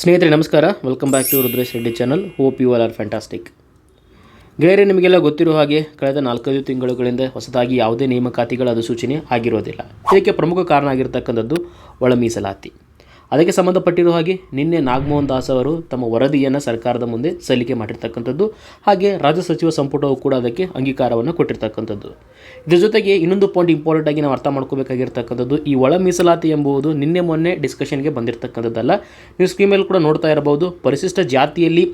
ಸ್ನೇಹಿತರೆ, ನಮಸ್ಕಾರ. Welcome back to Rudresh Reddy channel hope you all are fantastic ಗೆಳೆಯರೆ, ನಿಮಗೆಲ್ಲ ಗೊತ್ತಿರೋ ಹಾಗೆ ಕಳೆದ ನಾಲ್ಕೈದು ತಿಂಗಳುಗಳಿಂದ ಹೊಸದಾಗಿ ಯಾವುದೇ ನೇಮಕಾತಿಗಳ ಅಧಿಸೂಚನೆ ಆಗಿರೋದಿಲ್ಲ. ಇದಕ್ಕೆ ಪ್ರಮುಖ ಕಾರಣ ಆಗಿರ್ತಕ್ಕಂಥದ್ದು ಒಳ ಮೀಸಲಾತಿ. ಅದಕ್ಕೆ ಸಂಬಂಧಪಟ್ಟಿರೋ ಹಾಗೆ ನಿನ್ನೆ ನಾಗಮೋಹನ್ ದಾಸ್ ಅವರು ತಮ್ಮ ವರದಿಯನ್ನು ಸರ್ಕಾರದ ಮುಂದೆ ಸಲ್ಲಿಕೆ ಮಾಡಿರ್ತಕ್ಕಂಥದ್ದು, ಹಾಗೆ ರಾಜ್ಯ ಸಚಿವ ಸಂಪುಟವು ಕೂಡ ಅದಕ್ಕೆ ಅಂಗೀಕಾರವನ್ನು ಕೊಟ್ಟಿರ್ತಕ್ಕಂಥದ್ದು. ಇದ್ರ ಜೊತೆಗೆ ಇನ್ನೊಂದು ಪಾಯಿಂಟ್ ಇಂಪಾರ್ಟೆಂಟ್ ಆಗಿ ನಾವು ಅರ್ಥ ಮಾಡ್ಕೋಬೇಕಾಗಿರ್ತಕ್ಕಂಥದ್ದು, ಈ ಒಳ ಮೀಸಲಾತಿ ಎಂಬುದು ನಿನ್ನೆ ಮೊನ್ನೆ ಡಿಸ್ಕಷನ್ಗೆ ಬಂದಿರತಕ್ಕಂಥದ್ದಲ್ಲ. ನೀವು ಮೇಲೆ ಕೂಡ ನೋಡ್ತಾ ಇರಬಹುದು, ಪರಿಶಿಷ್ಟ ಜಾತಿಯಲ್ಲಿ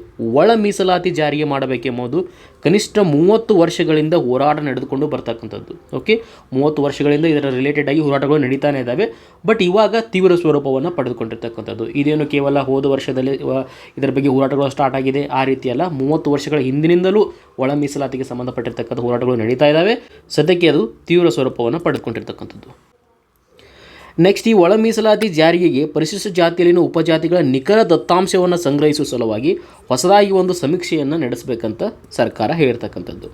ಒಳ ಮೀಸಲಾತಿ ಜಾರಿಗೆ ಮಾಡಬೇಕೆಂಬುದು ಕನಿಷ್ಠ ಮೂವತ್ತು ವರ್ಷಗಳಿಂದ ಹೋರಾಟ ನಡೆದುಕೊಂಡು ಬರ್ತಕ್ಕಂಥದ್ದು ಓಕೆ ಮೂವತ್ತು ವರ್ಷಗಳಿಂದ ಇದರ ರಿಲೇಟೆಡ್ ಆಗಿ ಹೋರಾಟಗಳು ನಡೀತಾನೆ ಇದ್ದಾವೆ ಬಟ್ ಇವಾಗ ತೀವ್ರ ಸ್ವರೂಪವನ್ನು ಪಡೆದುಕೊಂಡಿರ್ತಕ್ಕಂಥದ್ದು ಇದೇನು ಕೇವಲ ಹೋದ ವರ್ಷದಲ್ಲಿ ಇದರ ಬಗ್ಗೆ ಹೋರಾಟಗಳು ಸ್ಟಾರ್ಟ್ ಆಗಿದೆ. ಆ ರೀತಿಯಲ್ಲ ಮೂವತ್ತು ವರ್ಷಗಳ ಹಿಂದಿನಿಂದಲೂ ಒಳ ಮೀಸಲಾತಿಗೆ ಸಂಬಂಧಪಟ್ಟಿರ್ತಕ್ಕಂಥ ಹೋರಾಟಗಳು ನಡೀತಾ ಇದ್ದಾವೆ. ಸದ್ಯಕ್ಕೆ ಅದು ತೀವ್ರ ಸ್ವರೂಪವನ್ನು ಪಡೆದುಕೊಂಡಿರ್ತಕ್ಕಂಥದ್ದು. ನೆಕ್ಸ್ಟ್ ಈ ಒಳ ಮೀಸಲಾತಿ ಜಾರಿಗೆಗೆ ಪರಿಶಿಷ್ಟ ಜಾತಿಯಲ್ಲಿನ ಉಪಜಾತಿಗಳ ನಿಖರ ದತ್ತಾಂಶವನ್ನು ಸಂಗ್ರಹಿಸುವ ಸಲುವಾಗಿ ಹೊಸದಾಗಿ ಒಂದು ಸಮೀಕ್ಷೆಯನ್ನು ನಡೆಸಬೇಕಂತ ಸರ್ಕಾರ ಹೇಳಿರ್ತಕ್ಕಂಥದ್ದು.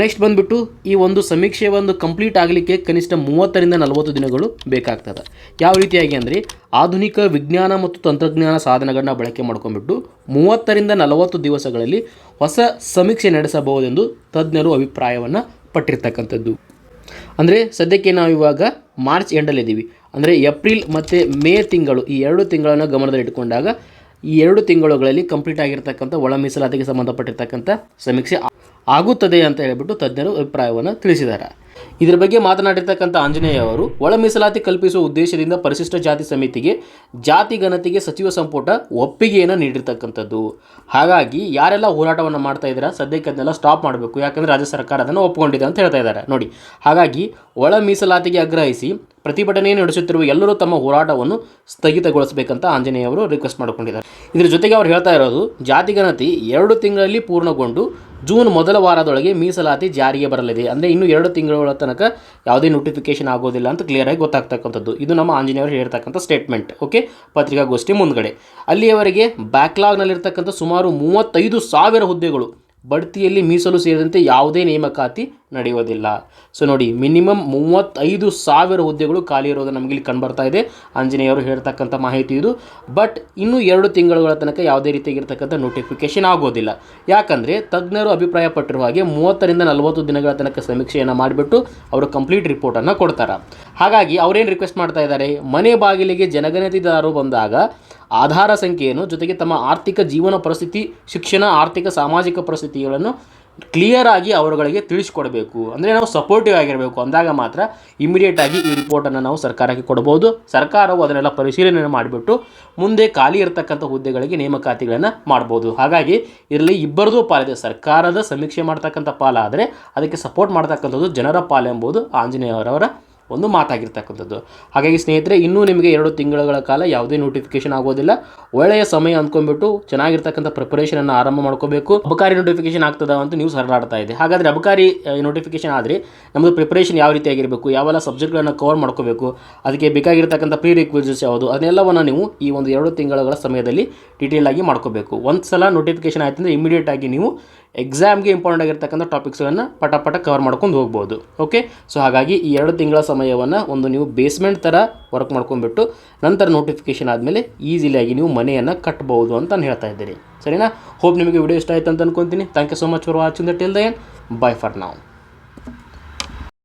ನೆಕ್ಸ್ಟ್ ಬಂದುಬಿಟ್ಟು ಈ ಒಂದು ಸಮೀಕ್ಷೆ ಒಂದು ಕಂಪ್ಲೀಟ್ ಆಗಲಿಕ್ಕೆ ಕನಿಷ್ಠ ಮೂವತ್ತರಿಂದ ನಲವತ್ತು ದಿನಗಳು ಬೇಕಾಗ್ತದೆ. ಯಾವ ರೀತಿಯಾಗಿ ಅಂದರೆ ಆಧುನಿಕ ವಿಜ್ಞಾನ ಮತ್ತು ತಂತ್ರಜ್ಞಾನ ಸಾಧನಗಳನ್ನ ಬಳಕೆ ಮಾಡ್ಕೊಂಡ್ಬಿಟ್ಟು ಮೂವತ್ತರಿಂದ ನಲವತ್ತು ದಿವಸಗಳಲ್ಲಿ ಹೊಸ ಸಮೀಕ್ಷೆ ನಡೆಸಬಹುದೆಂದು ತಜ್ಞರು ಅಭಿಪ್ರಾಯವನ್ನು ಪಟ್ಟಿರ್ತಕ್ಕಂಥದ್ದು. ಅಂದರೆ ಸದ್ಯಕ್ಕೆ ನಾವು ಇವಾಗ ಮಾರ್ಚ್ ಎಂಡಲ್ಲಿದ್ದೀವಿ ಅಂದರೆ ಏಪ್ರಿಲ್ ಮತ್ತು ಮೇ ತಿಂಗಳು, ಈ ಎರಡು ತಿಂಗಳನ್ನು ಗಮನದಲ್ಲಿಟ್ಟುಕೊಂಡಾಗ ಈ ಎರಡು ತಿಂಗಳುಗಳಲ್ಲಿ ಕಂಪ್ಲೀಟ್ ಆಗಿರ್ತಕ್ಕಂಥ ಒಳ ಮೀಸಲಾತಿಗೆ ಸಂಬಂಧಪಟ್ಟಿರ್ತಕ್ಕಂಥ ಸಮೀಕ್ಷೆ ಆಗುತ್ತದೆ ಅಂತ ಹೇಳಿಬಿಟ್ಟು ತಜ್ಞರು ಅಭಿಪ್ರಾಯವನ್ನು ತಿಳಿಸಿದ್ದಾರೆ ಇದರ ಬಗ್ಗೆ ಮಾತನಾಡಿರ್ತಕ್ಕಂಥ ಆಂಜನೇಯ ಅವರು, ಒಳ ಮೀಸಲಾತಿ ಕಲ್ಪಿಸುವ ಉದ್ದೇಶದಿಂದ ಪರಿಶಿಷ್ಟ ಜಾತಿ ಸಮಿತಿಗೆ ಜಾತಿ ಘನತೆಗೆ ಸಚಿವ ಸಂಪುಟ ಒಪ್ಪಿಗೆಯನ್ನು ನೀಡಿರ್ತಕ್ಕಂಥದ್ದು. ಹಾಗಾಗಿ ಯಾರೆಲ್ಲ ಹೋರಾಟವನ್ನು ಮಾಡ್ತಾ ಇದ್ದೀರಾ, ಸದ್ಯಕ್ಕೆ ಅದನ್ನೆಲ್ಲ ಸ್ಟಾಪ್ ಮಾಡಬೇಕು. ಯಾಕಂದರೆ ರಾಜ್ಯ ಸರ್ಕಾರ ಅದನ್ನು ಒಪ್ಪಿಕೊಂಡಿದೆ ಅಂತ ಹೇಳ್ತಾ ಇದ್ದಾರೆ. ನೋಡಿ, ಹಾಗಾಗಿ ಒಳ ಮೀಸಲಾತಿಗೆ ಆಗ್ರಹಿಸಿ ಪ್ರತಿಭಟನೆ ನಡೆಸುತ್ತಿರುವ ಎಲ್ಲರೂ ತಮ್ಮ ಹೋರಾಟವನ್ನು ಸ್ಥಗಿತಗೊಳಿಸಬೇಕಂತ ಆಂಜನೇಯ ಅವರು ರಿಕ್ವೆಸ್ಟ್ ಮಾಡಿಕೊಂಡಿದ್ದಾರೆ. ಇದರ ಜೊತೆಗೆ ಅವ್ರು ಹೇಳ್ತಾ ಇರೋದು, ಜಾತಿ ಗಣತಿ ಎರಡು ತಿಂಗಳಲ್ಲಿ ಪೂರ್ಣಗೊಂಡು ಜೂನ್ ಮೊದಲ ವಾರದೊಳಗೆ ಮೀಸಲಾತಿ ಜಾರಿಗೆ ಬರಲಿದೆ. ಅಂದರೆ ಇನ್ನು ಎರಡು ತಿಂಗಳ ತನಕ ಯಾವುದೇ ನೋಟಿಫಿಕೇಶನ್ ಆಗೋದಿಲ್ಲ ಅಂತ ಕ್ಲಿಯರಾಗಿ ಗೊತ್ತಾಗ್ತಕ್ಕಂಥದ್ದು. ಇದು ನಮ್ಮ ಆಂಜನೇಯವರು ಹೇಳ್ತಕ್ಕಂಥ ಸ್ಟೇಟ್ಮೆಂಟ್ ಓಕೆ ಪತ್ರಿಕಾಗೋಷ್ಠಿ ಮುಂದ್ಗಡೆ. ಅಲ್ಲಿಯವರೆಗೆ ಬ್ಯಾಕ್ಲಾಗ್ನಲ್ಲಿರ್ತಕ್ಕಂಥ ಸುಮಾರು ಮೂವತ್ತೈದು ಸಾವಿರ ಹುದ್ದೆಗಳು ಬಡ್ತಿಯಲ್ಲಿ ಮೀಸಲು ಸೇರಿದಂತೆ ಯಾವುದೇ ನೇಮಕಾತಿ ನಡೆಯೋದಿಲ್ಲ ಸೊ ನೋಡಿ ಮಿನಿಮಮ್ ಮೂವತ್ತೈದು ಸಾವಿರ ಹುದ್ದೆಗಳು ಖಾಲಿ ಇರೋದು ನಮಗೆ ಇಲ್ಲಿ ಕಂಡುಬರ್ತಾ ಇದೆ. ಆಂಜನೇಯವರು ಹೇಳ್ತಕ್ಕಂಥ ಮಾಹಿತಿ ಇದು. ಬಟ್ ಇನ್ನೂ ಎರಡು ತಿಂಗಳುಗಳ ತನಕ ಯಾವುದೇ ರೀತಿಯಾಗಿರ್ತಕ್ಕಂಥ ನೋಟಿಫಿಕೇಶನ್ ಆಗೋದಿಲ್ಲ. ಯಾಕಂದರೆ, ತಜ್ಞರು ಅಭಿಪ್ರಾಯಪಟ್ಟಿರುವ ಹಾಗೆ ಮೂವತ್ತರಿಂದ ನಲವತ್ತು ದಿನಗಳ ತನಕ ಸಮೀಕ್ಷೆಯನ್ನು ಮಾಡಿಬಿಟ್ಟು ಅವರು ಕಂಪ್ಲೀಟ್ ರಿಪೋರ್ಟನ್ನು ಕೊಡ್ತಾರೆ. ಹಾಗಾಗಿ ಅವರೇನು ರಿಕ್ವೆಸ್ಟ್ ಮಾಡ್ತಾ ಇದ್ದಾರೆ? ಮನೆ ಬಾಗಿಲಿಗೆ ಜನಗಣತಿದಾರರು ಬಂದಾಗ ಆಧಾರ ಸಂಖ್ಯೆಯನ್ನು ಜೊತೆಗೆ ತಮ್ಮ ಆರ್ಥಿಕ ಜೀವನ ಪರಿಸ್ಥಿತಿ, ಶಿಕ್ಷಣ, ಆರ್ಥಿಕ, ಸಾಮಾಜಿಕ ಪರಿಸ್ಥಿತಿಗಳನ್ನು ಕ್ಲಿಯರ್ ಆಗಿ ಅವರುಗಳಿಗೆ ತಿಳಿಸ್ಕೊಡ್ಬೇಕು. ಅಂದರೆ ನಾವು ಸಪೋರ್ಟಿವ್ ಆಗಿರಬೇಕು. ಅಂದಾಗ ಮಾತ್ರ ಇಮಿಡಿಯೇಟ್ ಆಗಿ ಈ ರಿಪೋರ್ಟನ್ನು ನಾವು ಸರ್ಕಾರಕ್ಕೆ ಕೊಡ್ಬೋದು. ಸರ್ಕಾರವು ಅದನ್ನೆಲ್ಲ ಪರಿಶೀಲನೆ ಮಾಡಿಬಿಟ್ಟು ಮುಂದೆ ಖಾಲಿ ಇರತಕ್ಕಂಥ ಹುದ್ದೆಗಳಿಗೆ ನೇಮಕಾತಿಗಳನ್ನು ಮಾಡ್ಬೋದು. ಹಾಗಾಗಿ ಇದರಲ್ಲಿ ಇಬ್ಬರದೂ ಪಾಲಿದೆ ಸರ್ಕಾರದ ಸಮೀಕ್ಷೆ ಮಾಡ್ತಕ್ಕಂಥ ಪಾಲಾದರೆ ಅದಕ್ಕೆ ಸಪೋರ್ಟ್ ಮಾಡ್ತಕ್ಕಂಥದ್ದು ಜನರ ಪಾಲೆಂಬುದು ಆಂಜನೇಯವರವರ ಒಂದು ಮಾತಾಗಿರ್ತಕ್ಕಂಥದ್ದು. ಹಾಗಾಗಿ ಸ್ನೇಹಿತರೆ, ಇನ್ನೂ ನಿಮಗೆ ಎರಡು ತಿಂಗಳುಗಳ ಕಾಲ ಯಾವುದೇ ನೋಟಿಫಿಕೇಶನ್ ಆಗೋದಿಲ್ಲ. ಒಳ್ಳೆಯ ಸಮಯ ಅಂದ್ಕೊಂಡ್ಬಿಟ್ಟು ಚೆನ್ನಾಗಿರ್ತಕ್ಕಂಥ ಪ್ರಿಪರೇಷನನ್ನು ಆರಂಭ ಮಾಡ್ಕೋಬೇಕು. ಅಬಕಾರಿ ನೋಟಿಫಿಕೇಶನ್ ಆಗ್ತದ ಅಂತ ನೀವು ಹರಡಾಡ್ತಾ ಇದೆ. ಹಾಗಾದರೆ ಅಬಕಾರಿ ನೋಟಿಫಿಕೇಶನ್ ಆದರೆ ನಮ್ಮದು ಪ್ರಿಪರೇಷನ್ ಯಾವ ರೀತಿಯಾಗಿರಬೇಕು ಯಾವೆಲ್ಲ ಸಬ್ಜೆಕ್ಟ್ಗಳನ್ನು ಕವರ್ ಮಾಡ್ಕೋಬೇಕು, ಅದಕ್ಕೆ ಬೇಕಾಗಿರ್ತಕ್ಕಂಥ ಪ್ರೀ ರಿಕ್ವಿಸಿಟ್ಸ್ ಯಾವುದು ಅದನ್ನೆಲ್ಲವನ್ನು ನೀವು ಈ ಒಂದು ಎರಡು ತಿಂಗಳ ಸಮಯದಲ್ಲಿ ಡೀಟೇಲ್ ಆಗಿ ಮಾಡ್ಕೋಬೇಕು. ಒಂದು ಸಲ ನೋಟಿಫಿಕೇಶನ್ ಆಯ್ತು ಅಂದರೆ ಇಮಿಡಿಯೇಟ್ ಆಗಿ ನೀವು ಎಕ್ಸಾಮ್ಗೆ ಇಂಪಾರ್ಟೆಂಟ್ ಆಗಿರ್ತಕ್ಕಂಥ ಟಾಪಿಕ್ಸ್ಗಳನ್ನು ಪಟ ಪಟ ಕವರ್ ಮಾಡ್ಕೊಂಡು ಹೋಗ್ಬೋದು. ಓಕೆ ಸೊ ಹಾಗಾಗಿ ಈ ಎರಡು ತಿಂಗಳ ಸಮಯವನ್ನು ಒಂದು ನೀವು ಬೇಸ್ಮೆಂಟ್ ಥರ ವರ್ಕ್ ಮಾಡ್ಕೊಂಡ್ಬಿಟ್ಟು ನಂತರ ನೋಟಿಫಿಕೇಶನ್ ಆದಮೇಲೆ ಈಸಿಲಿಯಾಗಿ ನೀವು ಮನೆಯನ್ನು ಕಟ್ಬೋದು ಅಂತ ನಾನು ಹೇಳ್ತಾ ಇದ್ದೀನಿ. ಸರಿನಾ? ಹೋಪ್ ನಿಮಗೆ ವಿಡಿಯೋ ಇಷ್ಟ ಆಯ್ತು ಅಂತ ಅನ್ಕೊತೀನಿ. Thank you so much for watching the till the end bye for ನಾವು